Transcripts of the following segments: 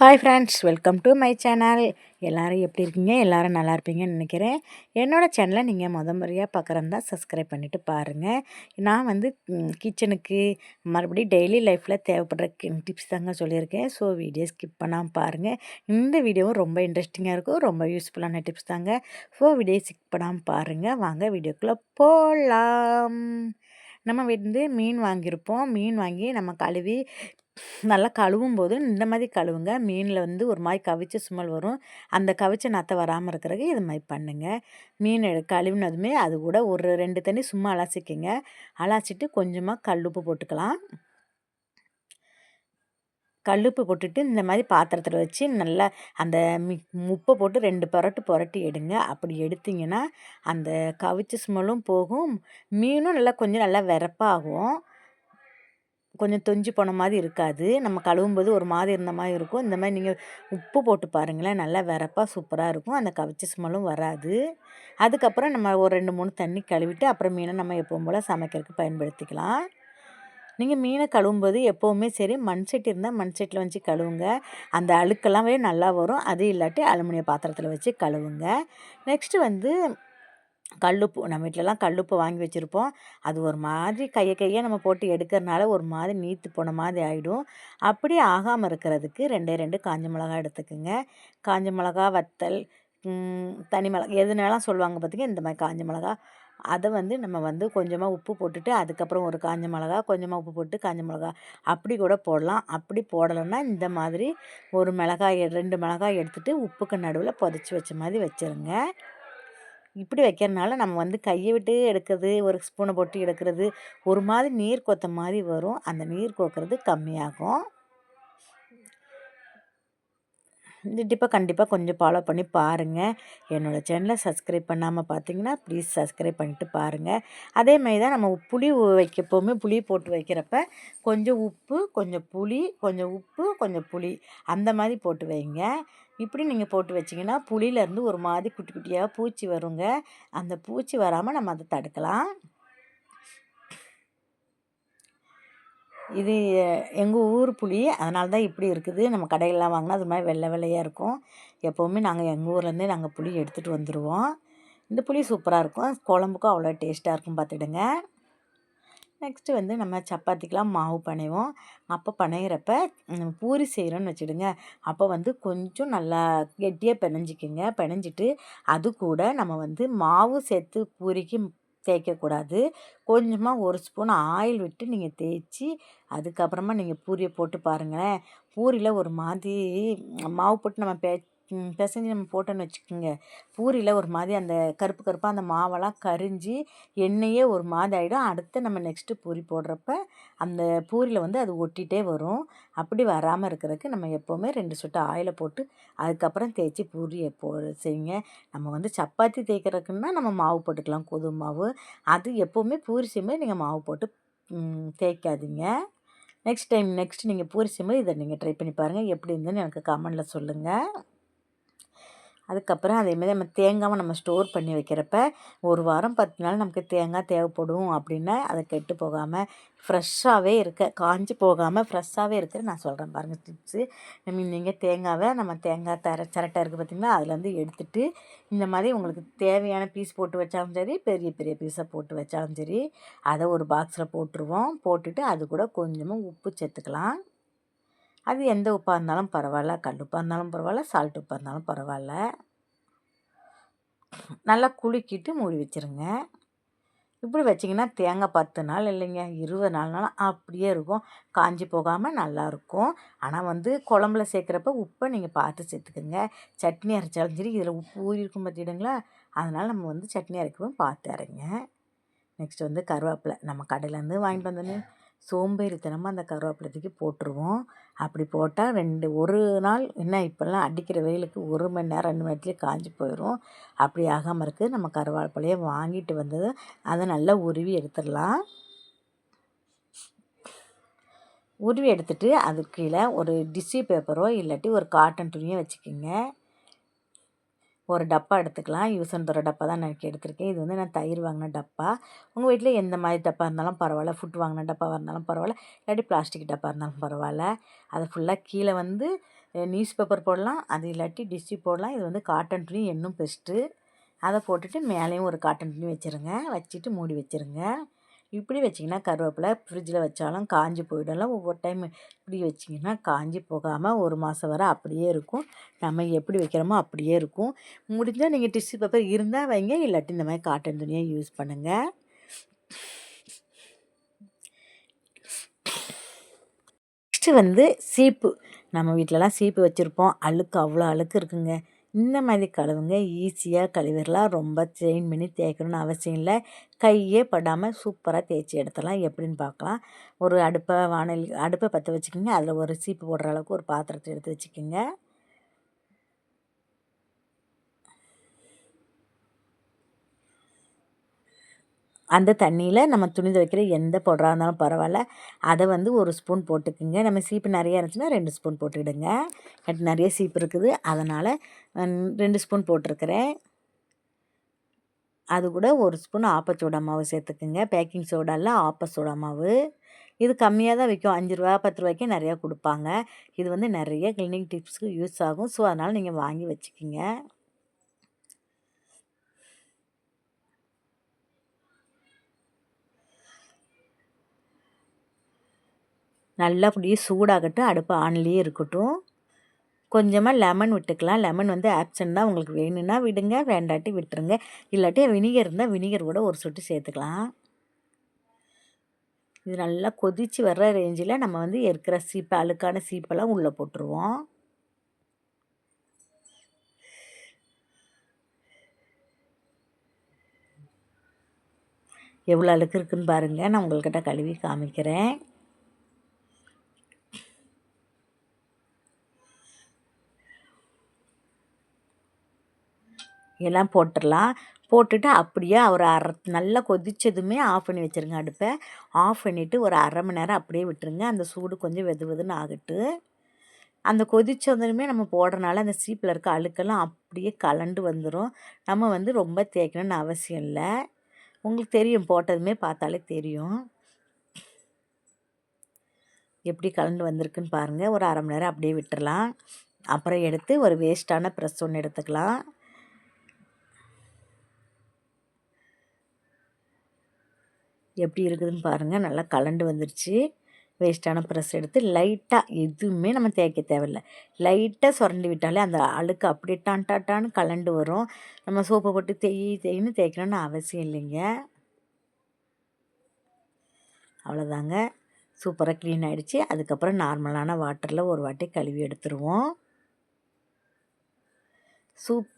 Hi friends welcome to my channel எல்லோரும் எப்படி இருக்கீங்க? எல்லோரும் நல்லா இருப்பீங்கன்னு நினைக்கிறேன். என்னோடய சேனலை நீங்கள் முத முறையாக பார்க்குறதா சப்ஸ்கிரைப் பண்ணிவிட்டு பாருங்கள் நான் வந்து கிச்சனுக்கு மறுபடியும் டெய்லி லைஃப்பில் தேவைப்படுற டிப்ஸ் தாங்க சொல்லியிருக்கேன். ஸோ வீடியோ ஸ்கிப் பண்ணாமல் பாருங்கள் இந்த வீடியோவும் ரொம்ப இன்ட்ரெஸ்டிங்காக இருக்கும். ரொம்ப யூஸ்ஃபுல்லான டிப்ஸ் தாங்க. ஸோ வீடியோ ஸ்கிப் பண்ணாமல் பாருங்கள் வாங்க வீடியோக்குள்ளே போகலாம் நம்ம வந்து மீன் வாங்கியிருப்போம். மீன் வாங்கி நம்ம கழுவி நல்லா கழுவும் போது இந்த மாதிரி கழுவுங்க. மீனில் வந்து ஒரு மாதிரி கவிச்ச சுமல் வரும். அந்த கவிச்ச நத்தை வராமல் இருக்கிறதுக்கு இது மாதிரி பண்ணுங்கள் மீன் எடு கழுவினதுமே அது கூட ஒரு ரெண்டு தண்ணி சும்மா அலசிக்கங்க. அலசிட்டு கொஞ்சமாக கல்லுப்பு போட்டுக்கலாம். கல்லுப்பு போட்டுட்டு இந்த மாதிரி பாத்திரத்தில் வச்சு நல்லா அந்த மி உப்பை போட்டு ரெண்டு புரட்டு புரட்டி எடுங்க. அப்படி எடுத்திங்கன்னா அந்த கவிச்ச ஸ்மெல்லும் போகும். மீனும் நல்லா கொஞ்சம் நல்லா விறப்பாகும் கொஞ்சம் தொஞ்சு போன மாதிரி இருக்காது. நம்ம கழுவும்போது ஒரு மாதிரி இருந்த மாதிரி இருக்கும். இந்த மாதிரி நீங்கள் உப்பு போட்டு பாருங்களேன். நல்லா வரப்பாக சூப்பராக இருக்கும். அந்த கவிச்ச ஸ்மெல்லும் வராது. அதுக்கப்புறம் நம்ம ஒரு ரெண்டு மூணு தண்ணி கழுவிட்டு அப்புறம் மீனை நம்ம எப்பவும் போல் சமைக்கிறதுக்கு பயன்படுத்திக்கலாம். நீங்கள் மீனை கழுவும்போது எப்போவுமே சரி மண் சட்டி இருந்தால் மண் வச்சு கழுவுங்க. அந்த அழுக்கெல்லாமே நல்லா வரும். அது இல்லாட்டி அலுமினிய பாத்திரத்தில் வச்சு கழுவுங்க. நெக்ஸ்ட்டு வந்து கல்லுப்பு நம்ம வீட்டிலலாம் கல்லுப்பு வாங்கி வச்சுருப்போம். அது ஒரு மாதிரி கையை கையை நம்ம போட்டு எடுக்கிறனால ஒரு மாதிரி நீத்து போன மாதிரி ஆகிடும் அப்படி ஆகாமல் இருக்கிறதுக்கு ரெண்டே ரெண்டு காஞ்ச மிளகா எடுத்துக்கோங்க. காஞ்ச மிளகா வத்தல் தனி மிளகா எதுனாலாம் சொல்லுவாங்க பார்த்திங்க இந்த மாதிரி காஞ்ச மிளகா. அதை வந்து நம்ம வந்து கொஞ்சமாக உப்பு போட்டுட்டு அதுக்கப்புறம் ஒரு காஞ்ச மிளகா கொஞ்சமாக உப்பு போட்டு காஞ்ச மிளகா அப்படி கூட போடலாம். அப்படி போடலைன்னா இந்த மாதிரி ஒரு மிளகாய் ரெண்டு மிளகாய் எடுத்துகிட்டு உப்புக்கு நடுவில் புதைச்சி வச்ச மாதிரி வச்சுருங்க. இப்படி வைக்கிறனால நம்ம வந்து கையை விட்டு எடுக்கிறது ஒரு ஸ்பூனை போட்டு எடுக்கிறது ஒரு மாதிரி நீர் கொத்த மாதிரி வரும். அந்த நீர் கோக்கிறது கம்மியாகும். கண்டிப்பாக டிப்பை கண்டிப்பாக கொஞ்சம் ஃபாலோ பண்ணி பாருங்கள் என்னோடய சேனலை சப்ஸ்கிரைப் பண்ணாமல் பார்த்தீங்கன்னா ப்ளீஸ் சப்ஸ்கிரைப் பண்ணிட்டு பாருங்கள் அதே மாதிரி தான் நம்ம புளி வைக்க எப்போவுமே புளி போட்டு வைக்கிறப்ப கொஞ்சம் உப்பு கொஞ்சம் புளி கொஞ்சம் உப்பு கொஞ்சம் புளி அந்த மாதிரி போட்டு வைங்க. இப்படி நீங்கள் போட்டு வச்சிங்கன்னா புளியிலேருந்து ஒரு மாதிரி குட்டி குட்டியாக பூச்சி வருங்க. அந்த பூச்சி வராமல் நம்ம அதை தடுக்கலாம். இது எங்கள் ஊர் புளி அதனால தான் இப்படி இருக்குது. நம்ம கடையிலலாம் வாங்கினா அது மாதிரி வெள்ளை வெள்ளையாக இருக்கும். எப்போவுமே நாங்கள் எங்கள் ஊர்லேருந்தே நாங்கள் புளி எடுத்துகிட்டு வந்துடுவோம் இந்த புளி சூப்பராக இருக்கும். குழம்புக்கும் அவ்வளோ டேஸ்ட்டாக இருக்கும் பார்த்துடுங்க நெக்ஸ்ட்டு வந்து நம்ம சப்பாத்திக்கெலாம் மாவு பனைவோம் அப்போ பனையிறப்ப பூரி செய்கிறோன்னு வச்சுடுங்க அப்போ வந்து கொஞ்சம் நல்லா கெட்டியாக பிணைஞ்சிக்கோங்க பிணைஞ்சிட்டு அது கூட நம்ம வந்து மாவு சேர்த்து பூரிக்கு தேய்க்கக்கூடாது. கொஞ்சமாக ஒரு ஸ்பூன் ஆயில் விட்டு நீங்கள் தேய்ச்சி அதுக்கப்புறமா நீங்கள் பூரியை போட்டு பாருங்களேன். பூரியில் ஒரு மாதிரி மாவு போட்டு நம்ம பே பிசைஞ்சு நம்ம போட்டோன்னு வச்சுக்கோங்க. பூரியில் ஒரு மாதிரி அந்த கருப்பு கருப்பாக அந்த மாவெல்லாம் கரிஞ்சு எண்ணெயே ஒரு மாதிரி ஆகிடும் அடுத்து நம்ம நெக்ஸ்ட்டு பூரி போடுறப்ப அந்த பூரியில் வந்து அது ஒட்டிகிட்டே வரும். அப்படி வராமல் இருக்கிறதுக்கு நம்ம எப்போவுமே ரெண்டு சொட்டு ஆயிலை போட்டு அதுக்கப்புறம் தேய்ச்சி பூரியை போ செய்யுங்க. நம்ம வந்து சப்பாத்தி தேய்க்கிறதுக்குன்னா நம்ம மாவு போட்டுக்கலாம். கொது மாவு. அது எப்போவுமே பூரி செய்யும்போது நீங்கள் மாவு போட்டு தேய்க்காதீங்க. நெக்ஸ்ட் டைம் நெக்ஸ்ட் நீங்கள் பூரி செய்யும்போது இதை நீங்கள் ட்ரை பண்ணி பாருங்கள் எப்படி இருந்ததுன்னு எனக்கு கமெண்டில் சொல்லுங்கள் அதுக்கப்புறம் அதேமாதிரி நம்ம தேங்காவை நம்ம ஸ்டோர் பண்ணி வைக்கிறப்ப ஒரு வாரம் பத்து நாள் நமக்கு தேங்காய் தேவைப்படும் அப்படின்னா அதை கெட்டு போகாமல் ஃப்ரெஷ்ஷாகவே இருக்க காஞ்சி போகாமல் ஃப்ரெஷ்ஷாகவே இருக்க நான் சொல்கிறேன் பாருங்கள் டிப்ஸு நம்ம நீங்கள் தேங்காவை நம்ம தேங்காய் தர சிரட்டை இருக்குது பார்த்திங்களா அதுலேருந்து எடுத்துகிட்டு இந்த மாதிரி உங்களுக்கு தேவையான பீஸ் போட்டு வச்சாலும் சரி பெரிய பெரிய பீஸை போட்டு வச்சாலும் சரி அதை ஒரு பாக்ஸில் போட்டுருவோம். போட்டுட்டு அது கூட கொஞ்சமாக உப்பு சேர்த்துக்கலாம். அது எந்த உப்பாக இருந்தாலும் பரவாயில்ல கல்லுப்பாக இருந்தாலும் பரவாயில்ல சால்ட் உப்பாக இருந்தாலும் பரவாயில்ல. நல்லா குலுக்கிட்டு மூடி வச்சுருங்க. இப்படி வச்சிங்கன்னா தேங்காய் பத்து நாள் இல்லைங்க இருபது நாள் அப்படியே இருக்கும். காஞ்சி போகாமல் நல்லாயிருக்கும் ஆனால் வந்து குழம்புல சேர்க்குறப்ப உப்பை நீங்கள் பார்த்து சேர்த்துக்குங்க. சட்னி அரைச்சாலும் சரி இதில் உப்பு ஊறி இருக்கும் பார்த்திடுங்களா அதனால் நம்ம வந்து சட்னி அரைக்கவும் பார்த்து அரைங்க. நெக்ஸ்ட் வந்து கருவேப்பிலை. நம்ம கடையிலேருந்து வாங்கிட்டு வந்தோன்னே சோம்பேறித்தனமாக அந்த கருவேப்பிலை போட்டுருவோம். அப்படி போட்டால் ரெண்டு ஒரு நாள் என்ன இப்போல்லாம் அடிக்கிற வெயிலுக்கு ஒரு மணி நேரம் ரெண்டு மணி நேரத்துலேயே காஞ்சி போயிடும் அப்படி ஆகாமல் இருக்குது நம்ம கருவேப்பிலையை வாங்கிட்டு வந்தது அதை நல்லா உருவி எடுத்துடலாம். உருவி எடுத்துகிட்டு அது கீழே ஒரு டிஷ்யூ பேப்பரோ இல்லாட்டி ஒரு காட்டன் துணியோ வச்சுக்கோங்க. ஒரு டப்பா எடுத்துக்கலாம். யூஸ் அண்ட் தர டப்பா தான் நான் எடுத்திருக்கேன். இது வந்து நான் தயிர் வாங்கின டப்பா. உங்கள் வீட்டில் எந்த மாதிரி டப்பா இருந்தாலும் பரவாயில்ல. ஃபுட் வாங்கின டப்பாவாக இருந்தாலும் பரவாயில்ல. இல்லாட்டி பிளாஸ்டிக் டப்பா இருந்தாலும் பரவாயில்ல. அதை ஃபுல்லாக கீழே வந்து நியூஸ் பேப்பர் போடலாம். அது இல்லாட்டி டிஷ்ஷு போடலாம். இது வந்து காட்டன் துணி இன்னும் பெஸ்ட்டு அதை போட்டுட்டு மேலேயும் ஒரு காட்டன் துணி வச்சுருங்க. வச்சுட்டு மூடி வச்சுருங்க. இப்படி வச்சிங்கன்னா கருவேப்பிலை ஃப்ரிட்ஜில் வச்சாலும் காஞ்சி போயிடலாம். ஒவ்வொரு டைம் இப்படி வச்சிங்கன்னா காஞ்சி போகாமல் ஒரு மாதம் வரை அப்படியே இருக்கும். நம்ம எப்படி வைக்கிறோமோ அப்படியே இருக்கும். முடிஞ்சால் நீங்கள் டிஷ்யூ பேப்பர் இருந்தால் வைங்க இல்லாட்டி இந்த மாதிரி காட்டன் துணியை யூஸ் பண்ணுங்கள் நெக்ஸ்ட்டு வந்து சீப்பு. நம்ம வீட்டிலலாம் சீப்பு வச்சுருப்போம். அழுக்கு அவ்வளோ அழுக்கு இருக்குங்க. இந்த மாதிரி கழுவுங்க. ஈஸியாக கழுவிடலாம். ரொம்ப செயின் பண்ணி தேய்க்கணும்னு அவசியம் இல்லை. கையே படாமல் சூப்பராக தேய்ச்சி எடுத்துடலாம். எப்படின்னு பார்க்கலாம். ஒரு அடுப்பை வானல் அடுப்பை பற்ற வச்சுக்கோங்க. அதில் ஒரு சீப்பு போடுற அளவுக்கு ஒரு பாத்திரத்தை எடுத்து வச்சுக்கோங்க. அந்த தண்ணியில் நம்ம துணி துவைக்கிற எந்த பவுடராக இருந்தாலும் பரவாயில்ல. அதை வந்து ஒரு ஸ்பூன் போட்டுக்குங்க. நம்ம சீப்பு நிறையா இருந்துச்சுன்னா ரெண்டு ஸ்பூன் போட்டுக்கிடுங்க. எனக்கு நிறைய சீப்பு இருக்குது. அதனால் ரெண்டு ஸ்பூன் போட்டிருக்கிறேன். அது கூட ஒரு ஸ்பூன் ஆப்பச்சோடா மாவு சேர்த்துக்குங்க. பேக்கிங் சோடாவில் ஆப்ப சோடா மாவு. இது கம்மியாக தான் விற்கும். அஞ்சு ரூபா பத்து ரூபாய்க்கே நிறையா கொடுப்பாங்க. இது வந்து நிறைய கிளீனிங் டிப்ஸ்க்கு யூஸ் ஆகும். ஸோ அதனால் நீங்கள் வாங்கி வச்சுக்கிங்க. நல்லா அப்படியே சூடாகட்டும். அடுப்பு ஆன்லேயே இருக்கட்டும். கொஞ்சமாக லெமன் விட்டுக்கலாம். லெமன் வந்து ஆப்சன் தான் உங்களுக்கு வேணும்னா விடுங்க. வேண்டாட்டி விட்டுருங்க. இல்லாட்டி வினிகர் இருந்தால் வினிகர் கூட ஒரு சொட்டு சேர்த்துக்கலாம். இது நல்லா கொதித்து வர்ற ரேஞ்சில் நம்ம வந்து இருக்கிற சீப்பு அழுக்கான சீப்பெல்லாம் உள்ளே போட்டுருவோம். எவ்வளோ அழுக்கு இருக்குதுன்னு பாருங்கள் நான் உங்கள்கிட்ட கழுவி காமிக்கிறேன். எல்லாம் போட்டுடலாம் போட்டுட்டு அப்படியே ஒரு அரை நல்லா கொதித்ததுமே ஆஃப் பண்ணி வச்சுருங்க அடுப்பை. ஆஃப் பண்ணிவிட்டு ஒரு அரை மணி நேரம் அப்படியே விட்டுருங்க. அந்த சூடு கொஞ்சம் வெது வெதுன்னு ஆகட்டு. அந்த கொதிச்சதுமே நம்ம போடுறனால அந்த சீப்பில் இருக்க அழுக்கெல்லாம் அப்படியே கலண்டு வந்துடும் நம்ம வந்து ரொம்ப தேய்க்கணும்னு அவசியம் இல்லை. உங்களுக்கு தெரியும் போட்டதுமே பார்த்தாலே தெரியும். எப்படி கலண்டு வந்திருக்குன்னு பாருங்கள் ஒரு அரை மணி நேரம் அப்படியே விட்டுடலாம் அப்புறம் எடுத்து ஒரு வேஸ்ட்டான ப்ரெஸ் ஒன்று எடுத்துக்கலாம். எப்படி இருக்குதுன்னு பாருங்கள் நல்லா கலண்டு வந்துருச்சு. வேஸ்ட்டான ப்ரெஸ் எடுத்து லைட்டாக எதுவுமே நம்ம தேய்க்க தேவையில்லை. லைட்டாக சுரண்டி விட்டாலே அந்த அழுக்கு அப்படியே டான் டாட்டான்னு கலண்டு வரும். நம்ம சோப்பை போட்டு தேய் தேய்ன்னு தேய்க்கணும்னு அவசியம் இல்லைங்க. அவ்வளோதாங்க சூப்பராக க்ளீன் ஆகிடுச்சு அதுக்கப்புறம் நார்மலான வாட்டரில் ஒரு வாட்டி கழுவி எடுத்துருவோம். சூப்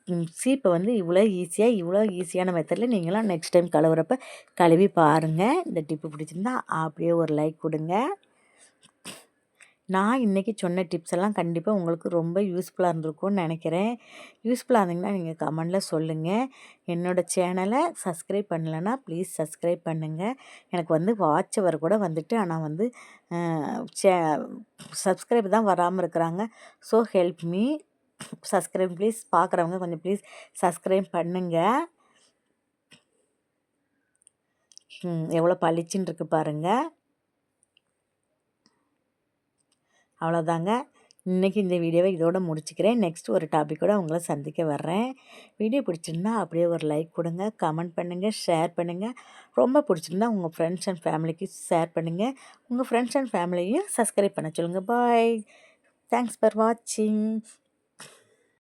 சீப்பை வந்து இவ்வளோ ஈஸியாக இவ்வளோ ஈஸியான மெத்தடில் நீங்களாம் நெக்ஸ்ட் டைம் கழுவுறப்ப கழுவி பாருங்கள் இந்த டிப்பு பிடிச்சிருந்தா அப்படியே ஒரு லைக் கொடுங்க. நான் இன்றைக்கி சொன்ன டிப்ஸ் எல்லாம் கண்டிப்பாக உங்களுக்கு ரொம்ப யூஸ்ஃபுல்லாக இருந்திருக்கும்னு நினைக்கிறேன். யூஸ்ஃபுல்லாக இருந்தீங்கன்னா நீங்கள் கமெண்டில் சொல்லுங்கள் என்னோடய சேனலை சப்ஸ்கிரைப் பண்ணலைன்னா ப்ளீஸ் சப்ஸ்கிரைப் பண்ணுங்கள் எனக்கு வந்து வாட்ச் அவர் கூட வந்துட்டு ஆனால் வந்து சே சப்ஸ்கிரைப் தான் வராமல் இருக்கிறாங்க. So help me subscribe please பார்க்குறவங்க கொஞ்சம் ப்ளீஸ் சப்ஸ்கிரைப் பண்ணுங்கள் எவ்வளோ பளிச்சுன்னு இருக்கு பாருங்கள் அவ்வளோதாங்க இன்றைக்கி இந்த வீடியோவை இதோட முடிச்சுக்கிறேன். நெக்ஸ்ட் ஒரு டாப்பிக்கோடு உங்களை சந்திக்க வர்றேன். வீடியோ பிடிச்சிருந்தா அப்படியே ஒரு லைக் கொடுங்க கமெண்ட் பண்ணுங்கள் ஷேர் பண்ணுங்கள் ரொம்ப பிடிச்சிருந்தா உங்கள் ஃப்ரெண்ட்ஸ் அண்ட் ஃபேமிலிக்கு ஷேர் பண்ணுங்கள் உங்கள் ஃப்ரெண்ட்ஸ் அண்ட் ஃபேமிலியும் சப்ஸ்கிரைப் பண்ண சொல்லுங்கள் பாய் தேங்க்ஸ் ஃபார் வாட்சிங்